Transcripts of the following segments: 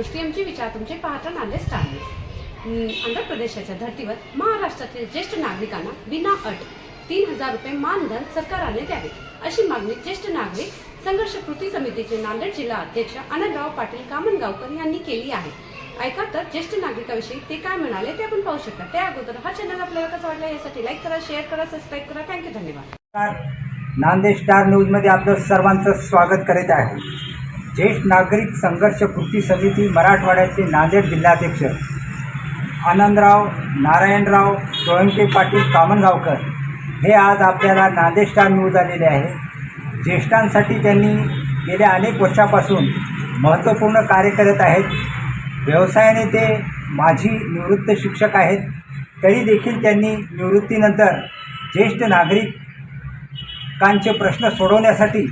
गोष्टी आमचे विचार तुमचे पाहता नांदेड स्टार न्यूज आंध्र प्रदेशाच्या धर्तीवर महाराष्ट्रातील ज्येष्ठ नागरिकांना विना अट तीन हजार रुपये मानधन सरकाराने द्यावे. अशी मागणी ज्येष्ठ नागरिक संघर्ष कृती समितीचे नांदेड जिल्हा अध्यक्ष आनंदराव पाटील कामनगावकर यांनी केली आहे. ऐका तर ज्येष्ठ नागरिकाविषयी ते काय म्हणाले ते आपण पाहू शकता. त्या अगोदर हा चॅनल आपल्याला कसा वाटला यासाठी लाईक करा शेअर करा सबस्क्राईब करा. थँक्यू धन्यवाद. नांदेड स्टार न्यूजमध्ये आपलं सर्वांचं स्वागत करीत आहे. ज्येष्ठ नागरिक संघर्ष कृती समिती मराठवाड्याचे नांदेड जिल्हाध्यक्ष आनंदराव नारायणराव सोळंके पाटील कामनगावकर हे आज आपल्याला नांदेड स्टार न्यूज आलेले आहे. ज्येष्ठांसाठी त्यांनी गेल्या अनेक वर्षापासून महत्त्वपूर्ण कार्य करत आहेत. व्यवसायाने ते माझी निवृत्त शिक्षक आहेत. तरी देखील त्यांनी निवृत्तीनंतर ज्येष्ठ नागरिकांचे प्रश्न सोडवण्यासाठी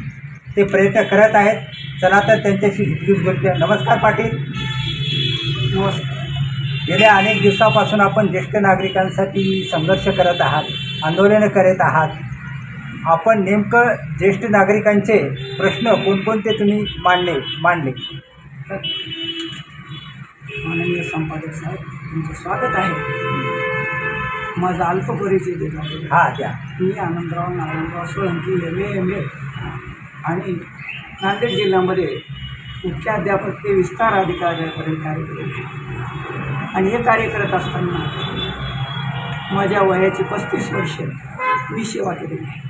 ते प्रयत्न करत आहेत. चला तर त्यांच्याशी हितगुज बोलतो नमस्कार पाटील. नमस्कार गेल्या अनेक दिवसापासून आपण ज्येष्ठ नागरिकांसाठी संघर्ष करत आहात आंदोलनं करत आहात. आपण नेमकं ज्येष्ठ नागरिकांचे प्रश्न कोणकोणते तुम्ही मांडले मांडले? माननीय संपादक साहेब तुमचं स्वागत आहे. माझा अल्प परिचय देत हां द्या. मी Anandrao Narayanrao Solanki M A M A आणि नांदेड जिल्ह्यामध्ये मुख्याध्यापक ते विस्तार अधिकाऱ्यापर्यंत कार्य केले आणि हे कार्य करत असताना माझ्या वयाची पस्तीस वर्ष मी सेवा केलेली आहे.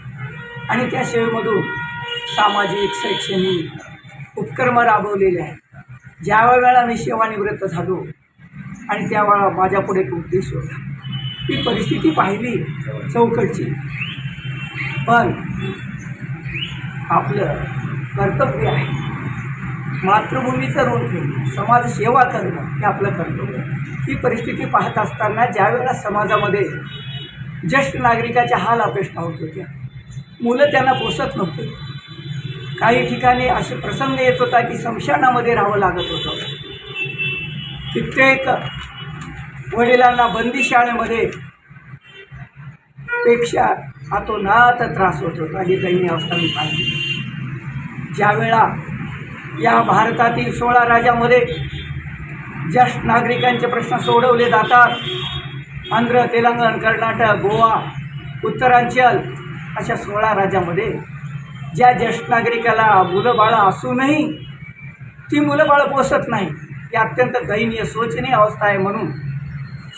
आणि त्या सेवेमधून सामाजिक शैक्षणिक उपक्रम राबवलेले आहेत. ज्या वेळेला मी सेवानिवृत्त झालो आणि त्यावेळा माझ्यापुढे एक उद्देश होता. ही परिस्थिती पाहिली चौकटची पण आपलं कर्तव्य आहे. मातृभूमीचं ऋण फेडणं समाजसेवा करणं हे आपलं कर्तव्य ही परिस्थिती पाहत असताना ज्यावेळेला समाजामध्ये ज्येष्ठ नागरिकाच्या हाल अपेक्षा होत होत्या मुलं त्यांना पोसत नव्हते. काही ठिकाणी असे प्रसंग येत होता की स्मशानामध्ये राहावं लागत होतं. कित्येक वडिलांना बंदी शाळेमध्ये पेक्षा अतोनात त्रास होत होता ही दयनीय अवस्था मी पाहिली ज्यावेळा या भारतातील सोळा राज्यामध्ये ज्येष्ठ नागरिकांचे प्रश्न सोडवले जातात आंध्र तेलंगण कर्नाटक गोवा उत्तरांचल अशा सोळा राज्यामध्ये ज्या ज्येष्ठ नागरिकाला मुलं बाळं असूनही ती मुलं बाळं पोसत नाही ही अत्यंत दयनीय शोचनीय अवस्था आहे म्हणून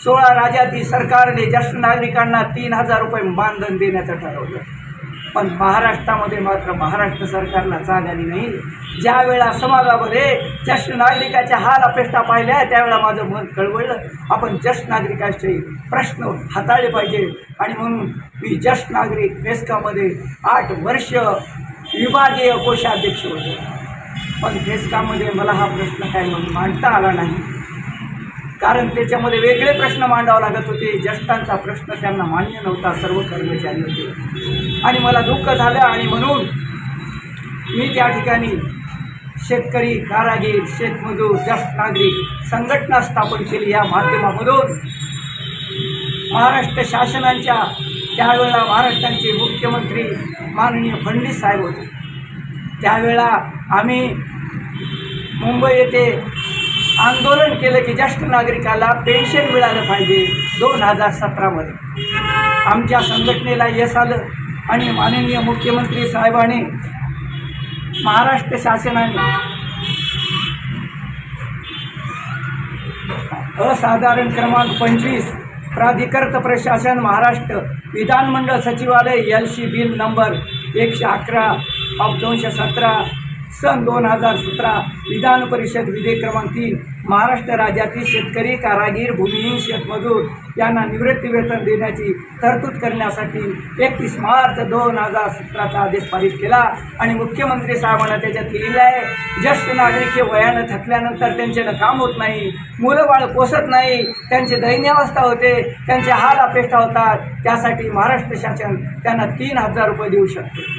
सोळा राज्यातील सरकारने ज्येष्ठ नागरिकांना तीन हजार रुपये मानधन देण्याचं ठरवलं. पण महाराष्ट्रामध्ये मात्र महाराष्ट्र सरकारला जाग आली नाही. ज्या वेळा समाजामध्ये ज्येष्ठ नागरिकाच्या हाल अपेक्षा पाहिल्या त्यावेळेला माझं मन कळवळलं आपण ज्येष्ठ नागरिकाचे प्रश्न हाताळले पाहिजे. आणि म्हणून मी ज्येष्ठ नागरिक फेस्कामध्ये आठ वर्ष विभागीय कोषाध्यक्ष होतो. पण फेस्कामध्ये मला हा प्रश्न काय म्हणून मांडता आला नाही. कारण त्याच्यामध्ये वेगळे प्रश्न मांडावे लागत होते. ज्येष्ठांचा प्रश्न त्यांना मान्य नव्हता सर्व कर्मचारी होते. आणि मला दुःख झालं आणि म्हणून मी त्या ठिकाणी शेतकरी कारागीर शेतमजूर ज्येष्ठ नागरिक संघटना स्थापन केली. या माध्यमामधून महाराष्ट्र शासनाच्या त्यावेळेला महाराष्ट्राचे मुख्यमंत्री माननीय फडणवीस साहेब होते. त्यावेळा आम्ही मुंबई येथे आंदोलन केलं की ज्येष्ठ नागरिकाला पेन्शन मिळालं पाहिजे दोन हजार सतरामध्ये आमच्या संघटनेला यश आलं आणि माननीय मुख्यमंत्री साहेबांनी महाराष्ट्र शासनाने असाधारण क्रमांक पंचवीस प्राधिकृत प्रशासन महाराष्ट्र विधानमंडळ सचिवालय एल सी बिल नंबर एकशे अकरा ऑफ दोनशे सतरा सन दोन हजार सतरा विधान परिषद विधेयक क्रमांक तीन महाराष्ट्र राज्यातील शेतकरी कारागीर भूमिहीन शेतमजूर यांना निवृत्ती वेतन देण्याची तरतूद करण्यासाठी एकतीस मार्च दोन हजार सतराचा आदेश पारित केला. आणि मुख्यमंत्री साहेबांना त्याच्यात लिहिलं आहे ज्येष्ठ नागरिक हे वयानं थकल्यानंतर त्यांच्यानं काम होत नाही मुलं बाळ पोसत नाही त्यांची दैन्यावस्था होते त्यांचे हाल अपेक्षा होतात त्यासाठी महाराष्ट्र शासन त्यांना तीन हजार रुपये देऊ शकते.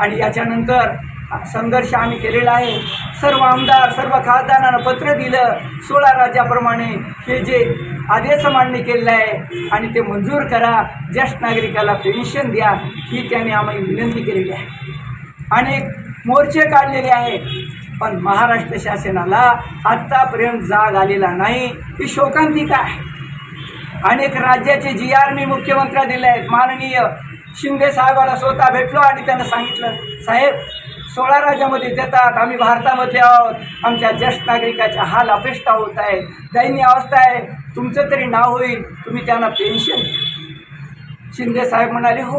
आणि याच्यानंतर संघर्ष आम्ही केलेला आहे. सर्व आमदार सर्व खासदारांना पत्र दिलं. सोळा राज्याप्रमाणे हे जे आदेश मांडणी केलेलं आहे आणि ते मंजूर करा. ज्येष्ठ नागरिकाला पेन्शन द्या. ही त्यांनी आम्हाला विनंती केलेली आहे. अनेक मोर्चे काढलेले आहेत. पण महाराष्ट्र शासनाला आत्तापर्यंत जाग आलेला नाही. ही शोकांतिका आहे. अनेक राज्याचे जी आर मी मुख्यमंत्र्या दिले आहेत. माननीय शिंदे साहेबाला स्वतः भेटलो आणि त्यांना सांगितलं साहेब सोळा राज्यामध्ये देतात आम्ही भारतामध्ये आहोत. आमच्या ज्येष्ठ नागरिकाच्या हाल अपेष्टा होत आहे दैनीय अवस्था आहे. तुमचं तरी नाव होईल. तुम्ही त्यांना पेन्शन शिंदे साहेब म्हणाले हो.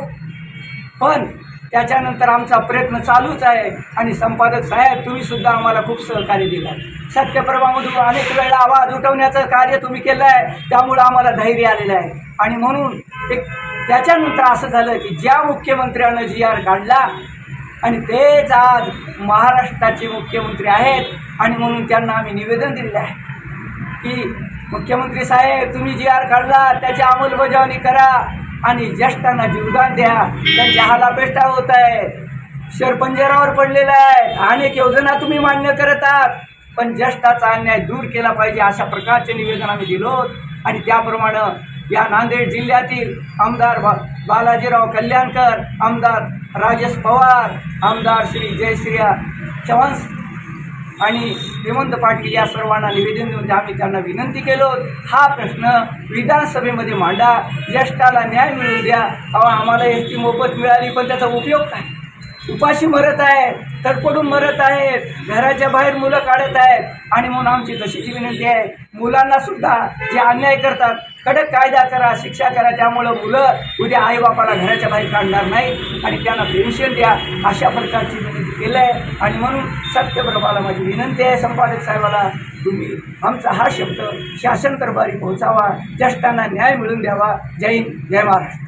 पण त्याच्यानंतर आमचा प्रयत्न चालूच आहे. आणि संपादक साहेब तुम्ही सुद्धा आम्हाला खूप सहकार्य दिलं सत्यप्रभामधून अनेक वेळा आवाज उठवण्याचं कार्य तुम्ही केलं आहे. त्यामुळं आम्हाला धैर्य आलेलं आहे. आणि म्हणून एक त्याच्यानंतर असं झालं की ज्या मुख्यमंत्र्यानं जी आर काढला आणि तेच आज महाराष्ट्राचे मुख्यमंत्री आहेत. आणि म्हणून त्यांना आम्ही निवेदन दिलेलं आहे. की मुख्यमंत्री साहेब तुम्ही जी आर काढला त्याची अंमलबजावणी करा आणि ज्येष्ठांना जीवदान द्या. त्यांच्या हालापेष्टा होत आहे. शरपंजरावर पडलेला आहे. अनेक योजना तुम्ही मान्य करत आहात. पण ज्येष्ठाचा अन्याय दूर केला पाहिजे अशा प्रकारचे निवेदन आम्ही दिलो आणि त्याप्रमाणे या नांदेड जिल्ह्यातील आमदार बा बालाजीराव कल्याणकर आमदार राजेश पवार आमदार श्री जयश्रिया चव्हाण आणि हेमंत पाटील या सर्वांना निवेदन देऊन आम्ही त्यांना विनंती केलो हा प्रश्न विधानसभेमध्ये मांडा. ज्येष्ठाला न्याय मिळवून द्या. अहो आम्हाला एस टी मोफत मिळाली पण त्याचा उपयोग काय? उपाशी मरत आहेत तडपडून मरत आहेत घराच्या बाहेर मुलं काढत आहेत. आणि म्हणून आमची तशीची विनंती आहे मुलांना सुद्धा जे अन्याय करतात कडक कायदा करा शिक्षा करा त्यामुळं मुलं उद्या आईबापाला घराच्या बाहेर काढणार नाही आणि त्यांना पेन्शन द्या अशा प्रकारची विनंती केलं आहे आणि म्हणून सत्यप्रभाला माझी विनंती आहे संपादक साहेबाला तुम्ही आमचा हा शब्द शासन दरबारी पोहोचावा ज्येष्ठांना न्याय मिळवून द्यावा. जय हिंद जय महाराष्ट्र.